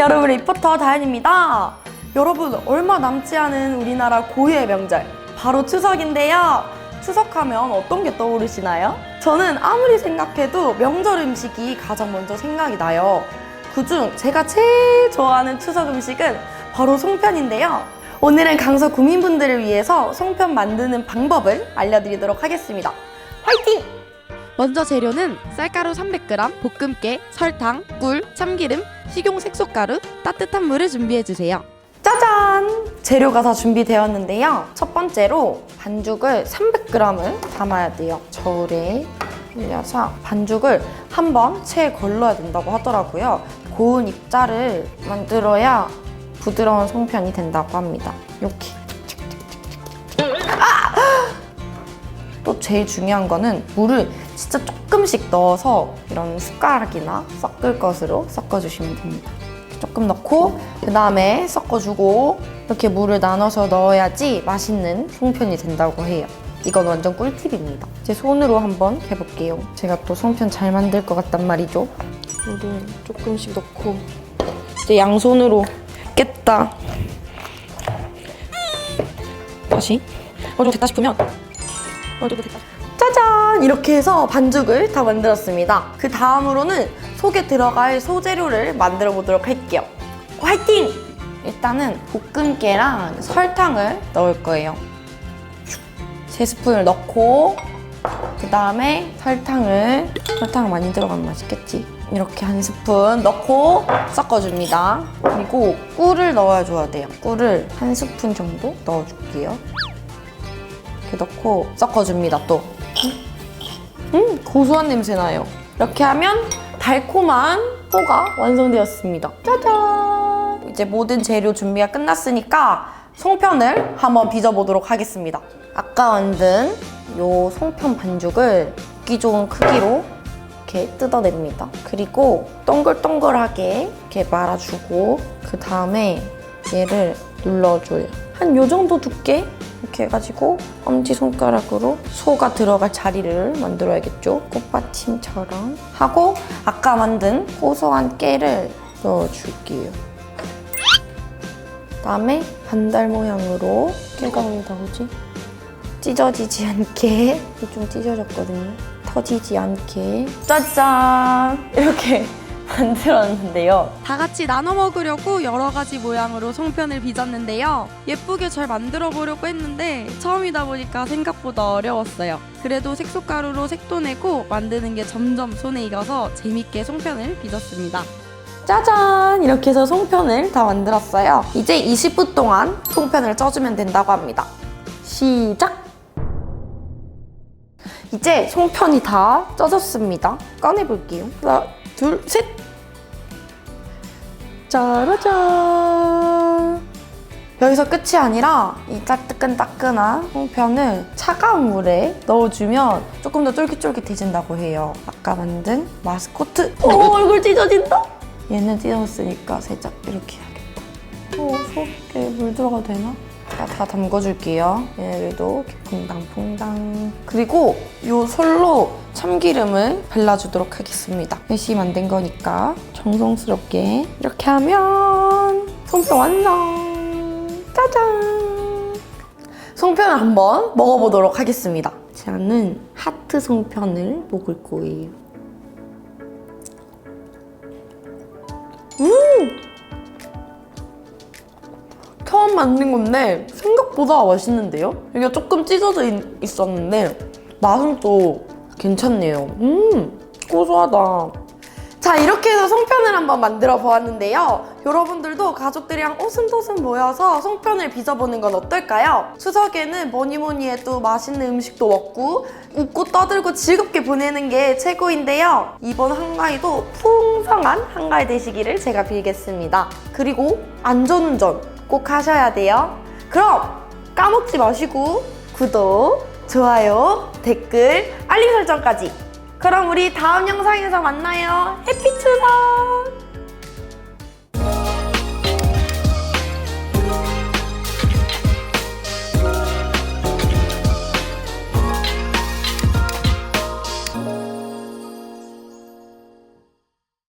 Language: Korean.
여러분의 리포터 다현입니다. 여러분 얼마 남지 않은 우리나라 고유의 명절 바로 추석인데요. 추석하면 어떤 게 떠오르시나요? 저는 아무리 생각해도 명절 음식이 가장 먼저 생각이 나요. 그중 제가 제일 좋아하는 추석 음식은 바로 송편인데요. 오늘은 강서 구민분들을 위해서 송편 만드는 방법을 알려드리도록 하겠습니다. 화이팅! 먼저 재료는 쌀가루 300g, 볶음깨, 설탕, 꿀, 참기름, 식용 색소가루, 따뜻한 물을 준비해 주세요. 짜잔! 재료가 다 준비되었는데요. 첫 번째로 반죽을 300g을 담아야 돼요. 저울에 올려서 반죽을 한 번 체에 걸러야 된다고 하더라고요. 고운 입자를 만들어야 부드러운 송편이 된다고 합니다. 이렇게. 아! 또 제일 중요한 거는 물을 진짜 조금씩 넣어서 이런 숟가락이나 섞을 것으로 섞어주시면 됩니다. 조금 넣고 그 다음에 섞어주고 이렇게 물을 나눠서 넣어야지 맛있는 송편이 된다고 해요. 이건 완전 꿀팁입니다. 제 손으로 한번 해볼게요. 제가 또 송편 잘 만들 것 같단 말이죠. 물을 조금씩 넣고 이제 양손으로 깼다. 다시 정도 됐다 싶으면 정도 됐다. 이렇게 해서 반죽을 다 만들었습니다. 그 다음으로는 속에 들어갈 소재료를 만들어 보도록 할게요. 화이팅! 일단은 볶음깨랑 설탕을 넣을 거예요. 세 스푼을 넣고 그 다음에 설탕을 설탕 많이 들어가면 맛있겠지. 이렇게 한 스푼 넣고 섞어줍니다. 그리고 꿀을 넣어줘야 돼요. 꿀을 한 스푼 정도 넣어줄게요. 이렇게 넣고 섞어줍니다. 또. 음, 고소한 냄새 나요. 이렇게 하면 달콤한 포가 완성되었습니다. 짜잔! 이제 모든 재료 준비가 끝났으니까 송편을 한번 빚어보도록 하겠습니다. 아까 만든 요 송편 반죽을 먹기 좋은 크기로 이렇게 뜯어냅니다. 그리고 동글동글하게 이렇게 말아주고 그 다음에 얘를 눌러줘요. 한 요 정도 두께 이렇게 해가지고 엄지손가락으로 소가 들어갈 자리를 만들어야겠죠. 꽃받침처럼 하고 아까 만든 고소한 깨를 넣어줄게요. 그다음에 반달 모양으로 깨가 왜 나오지? 찢어지지 않게 좀 찢어졌거든요. 터지지 않게 짜잔 이렇게 만들었는데요. 다 같이 나눠 먹으려고 여러 가지 모양으로 송편을 빚었는데요. 예쁘게 잘 만들어 보려고 했는데 처음이다 보니까 생각보다 어려웠어요. 그래도 색소가루로 색도 내고 만드는 게 점점 손에 익어서 재밌게 송편을 빚었습니다. 짜잔! 이렇게 해서 송편을 다 만들었어요. 이제 20분 동안 송편을 쪄주면 된다고 합니다. 시작! 이제 송편이 다 쪄졌습니다. 꺼내볼게요. 하나, 둘, 셋! 짜라잔! 여기서 끝이 아니라 이 따끈따끈한 송편을 차가운 물에 넣어주면 조금 더 쫄깃쫄깃해진다고 해요. 아까 만든 마스코트. 오, 얼굴 찢어진다! 얘는 찢었으니까 살짝 이렇게 해야겠다. 오, 속에 물 들어가도 되나? 자, 다 담궈줄게요. 얘네들도 퐁당퐁당. 그리고 이 솔로 참기름을 발라주도록 하겠습니다. 열심히 만든 거니까 정성스럽게 이렇게 하면 송편 완성! 짜잔! 송편을 한번 먹어보도록 하겠습니다. 저는 하트 송편을 먹을 거예요. 만든 건데 생각보다 맛있는데요? 이게 조금 찢어져 있, 있었는데 맛은 또 괜찮네요. 음, 고소하다. 자, 이렇게 해서 송편을 한번 만들어 보았는데요. 여러분들도 가족들이랑 오순도순 모여서 송편을 빚어보는 건 어떨까요? 추석에는 뭐니 뭐니 해도 맛있는 음식도 먹고 웃고 떠들고 즐겁게 보내는 게 최고인데요. 이번 한가위도 풍성한 한가위 되시기를 제가 빌겠습니다. 그리고 안전운전 꼭 하셔야 돼요. 그럼 까먹지 마시고 구독, 좋아요, 댓글, 알림 설정까지. 그럼 우리 다음 영상에서 만나요. 해피 추석!